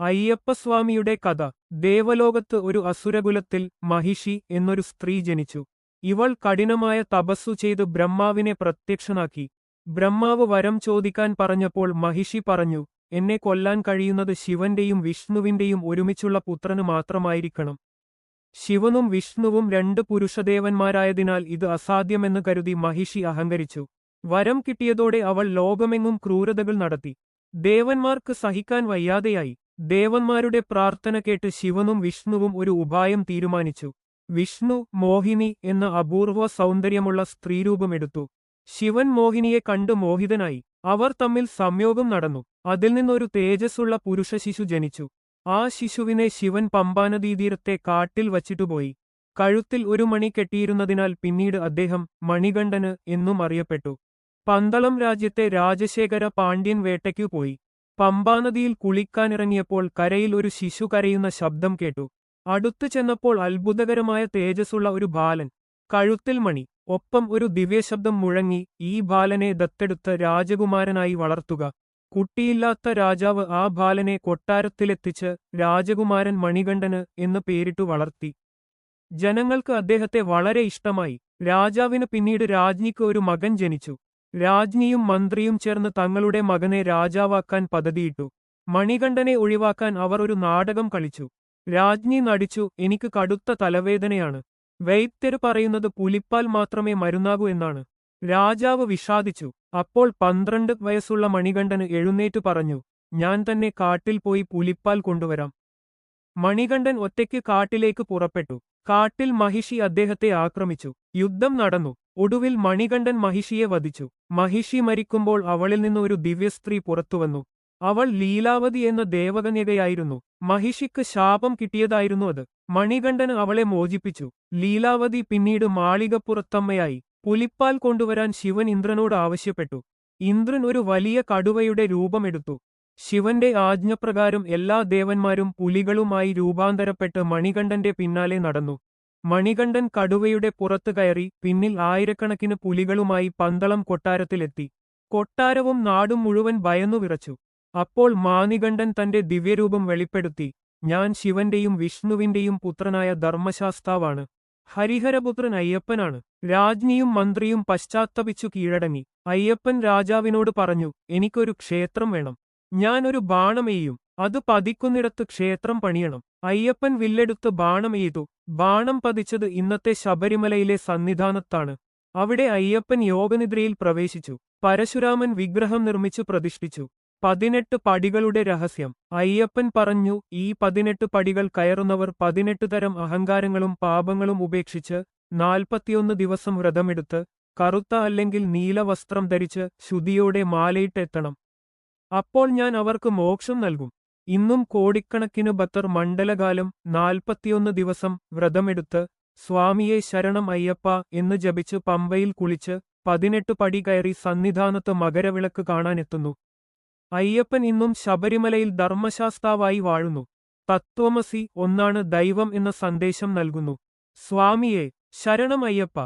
അയ്യപ്പസ്വാമിയുടെ കഥ. ദേവലോകത്ത് ഒരു അസുരകുലത്തിൽ മഹിഷി എന്നൊരു സ്ത്രീ ജനിച്ചു. ഇവൾ കഠിനമായ തപസ്സു ചെയ്ത് ബ്രഹ്മാവിനെ പ്രത്യക്ഷനാക്കി. ബ്രഹ്മാവ് വരം ചോദിക്കാൻ പറഞ്ഞപ്പോൾ മഹിഷി പറഞ്ഞു എന്നെ കൊല്ലാൻ കഴിയുന്നത് ശിവന്റെയും വിഷ്ണുവിന്റെയും ഒരുമിച്ചുള്ള പുത്രന് മാത്രമായിരിക്കണം. ശിവനും വിഷ്ണുവും രണ്ട് പുരുഷദേവന്മാരായതിനാൽ ഇത് അസാധ്യമെന്ന് കരുതി മഹിഷി അഹങ്കരിച്ചു. വരം കിട്ടിയതോടെ അവൾ ലോകമെങ്ങും ക്രൂരതകൾ നടത്തി. ദേവന്മാർക്ക് സഹിക്കാൻ വയ്യാതെയായി. ദേവന്മാരുടെ പ്രാർത്ഥന കേട്ട് ശിവനും വിഷ്ണുവും ഒരു ഉപായം തീരുമാനിച്ചു. വിഷ്ണു മോഹിനി എന്ന അപൂർവ സൗന്ദര്യമുള്ള സ്ത്രീരൂപമെടുത്തു. ശിവൻ മോഹിനിയെ കണ്ട് മോഹിതനായി. അവർ തമ്മിൽ സംയോഗം നടന്നു. അതിൽ നിന്നൊരു തേജസ്സുള്ള പുരുഷശിശു ജനിച്ചു. ആ ശിശുവിനെ ശിവൻ പമ്പാനദീതീരത്തെ കാട്ടിൽ വച്ചിട്ടുപോയി. കഴുത്തിൽ ഒരു മണി കെട്ടിയിരുന്നതിനാൽ പിന്നീട് അദ്ദേഹം മണികണ്ഠന് എന്നും അറിയപ്പെട്ടു. പന്തളം രാജ്യത്തെ രാജശേഖര പാണ്ഡ്യൻ വേട്ടയ്ക്കു പോയി. പമ്പാനദിയിൽ കുളിക്കാനിറങ്ങിയപ്പോൾ കരയിൽ ഒരു ശിശു കരയുന്ന ശബ്ദം കേട്ടു. അടുത്തു ചെന്നപ്പോൾ അത്ഭുതകരമായ തേജസ്സുള്ള ഒരു ബാലൻ കഴുത്തിൽ മണി ഒപ്പം ഒരു ദിവ്യശബ്ദം മുഴങ്ങി ഈ ബാലനെ ദത്തെടുത്ത രാജകുമാരനായി വളർത്തുക. കുട്ടിയില്ലാത്ത രാജാവ് ആ ബാലനെ കൊട്ടാരത്തിലെത്തിച്ച് രാജകുമാരൻ മണികണ്ഠന് എന്ന് പേരിട്ടു വളർത്തി. ജനങ്ങൾക്ക് അദ്ദേഹത്തെ വളരെ ഇഷ്ടമായി. രാജാവിന് പിന്നീട് രാജ്ഞിക്ക് ഒരു മകൻ ജനിച്ചു. രാജ്ഞിയും മന്ത്രിയും ചേർന്ന് തങ്ങളുടെ മകനെ രാജാവാക്കാൻ പദ്ധതിയിട്ടു. മണികണ്ഠനെ ഒഴിവാക്കാൻ അവർ ഒരു നാടകം കളിച്ചു. രാജ്ഞി നടിച്ചു എനിക്ക് കടുത്ത തലവേദനയാണ്. വൈദ്യര് പറയുന്നത് പുലിപ്പാൽ മാത്രമേ മരുന്നാകൂ എന്നാണ്. രാജാവ് വിഷാദിച്ചു. അപ്പോൾ പന്ത്രണ്ട് വയസ്സുള്ള മണികണ്ഠന് എഴുന്നേറ്റു പറഞ്ഞു ഞാൻ തന്നെ കാട്ടിൽ പോയി പുലിപ്പാൽ കൊണ്ടുവരാം. മണികണ്ഠൻ ഒറ്റയ്ക്ക് കാട്ടിലേക്ക് പുറപ്പെട്ടു. കാട്ടിൽ മഹിഷി അദ്ദേഹത്തെ ആക്രമിച്ചു. യുദ്ധം നടന്നു. ഒടുവിൽ മണികണ്ഠൻ മഹിഷിയെ വധിച്ചു. മഹിഷി മരിക്കുമ്പോൾ അവളിൽ നിന്ന് ഒരു ദിവ്യസ്ത്രീ പുറത്തുവന്നു. അവൾ ലീലാവതി എന്ന ദേവകന്യകയായിരുന്നു. മഹിഷിക്ക് ശാപം കിട്ടിയതായിരുന്നു അത്. മണികണ്ഠൻ അവളെ മോചിപ്പിച്ചു. ലീലാവതി പിന്നീട് മാളികപ്പുറത്തമ്മയായി. പുലിപ്പാൽ കൊണ്ടുവരാൻ ശിവൻ ഇന്ദ്രനോട് ആവശ്യപ്പെട്ടു. ഇന്ദ്രൻ ഒരു വലിയ കടുവയുടെ രൂപമെടുത്തു. ശിവന്റെ ആജ്ഞപ്രകാരം എല്ലാ ദേവന്മാരും പുലികളുമായി രൂപാന്തരപ്പെട്ട് മണികണ്ഠന്റെ പിന്നാലെ നടന്നു. മണികണ്ഠൻ കടുവയുടെ പുറത്തു കയറി പിന്നിൽ ആയിരക്കണക്കിന് പുലികളുമായി പന്തളം കൊട്ടാരത്തിലെത്തി. കൊട്ടാരവും നാടും മുഴുവൻ ഭയന്നു വിറച്ചു. അപ്പോൾ മാനികണ്ഠൻ തന്റെ ദിവ്യരൂപം വെളിപ്പെടുത്തി. ഞാൻ ശിവന്റെയും വിഷ്ണുവിന്റെയും പുത്രനായ ധർമ്മശാസ്താവാണ്. ഹരിഹരപുത്രൻ അയ്യപ്പനാണ്. രാജ്ഞിയും മന്ത്രിയും പശ്ചാത്തപിച്ചു കീഴടങ്ങി. അയ്യപ്പൻ രാജാവിനോട് പറഞ്ഞു എനിക്കൊരു ക്ഷേത്രം വേണം. ഞാനൊരു ബാണമെയ്യും അത് പതിക്കുന്നിടത്ത് ക്ഷേത്രം പണിയണം. അയ്യപ്പൻ വില്ലെടുത്ത് ബാണമെയ്തു ബാണം പതിച്ചത് ഇന്നത്തെ ശബരിമലയിലെ സന്നിധാനത്താണ്. അവിടെ അയ്യപ്പൻ യോഗനിദ്രയിൽ പ്രവേശിച്ചു. പരശുരാമൻ വിഗ്രഹം നിർമ്മിച്ചു പ്രതിഷ്ഠിച്ചു. പതിനെട്ട് പടികളുടെ രഹസ്യം. അയ്യപ്പൻ പറഞ്ഞു ഈ പതിനെട്ട് പടികൾ കയറുന്നവർ പതിനെട്ട് തരം അഹങ്കാരങ്ങളും പാപങ്ങളും ഉപേക്ഷിച്ച് നാൽപ്പത്തിയൊന്ന് ദിവസം വ്രതമെടുത്ത് കറുത്ത അല്ലെങ്കിൽ നീല വസ്ത്രം ധരിച്ച് ശുദ്ധിയോടെ മാലയിട്ടെത്തണം അപ്പോൾ ഞാൻ അവർക്ക് മോക്ഷം നൽകും. ഇന്നും കോടിക്കണക്കിനു ഭക്തർ മണ്ഡലകാലം നാൽപ്പത്തിയൊന്ന് ദിവസം വ്രതമെടുത്ത് സ്വാമിയെ ശരണം അയ്യപ്പ എന്ന് ജപിച്ച് പമ്പയിൽ കുളിച്ച് പതിനെട്ട് പടി കയറി സന്നിധാനത്ത് മകരവിളക്ക് കാണാനെത്തുന്നു. അയ്യപ്പൻ ഇന്നും ശബരിമലയിൽ ധർമ്മശാസ്താവായി വാഴുന്നു. തത്വമസി ഒന്നാണ് ദൈവം എന്ന സന്ദേശം നൽകുന്നു. സ്വാമിയെ ശരണം അയ്യപ്പ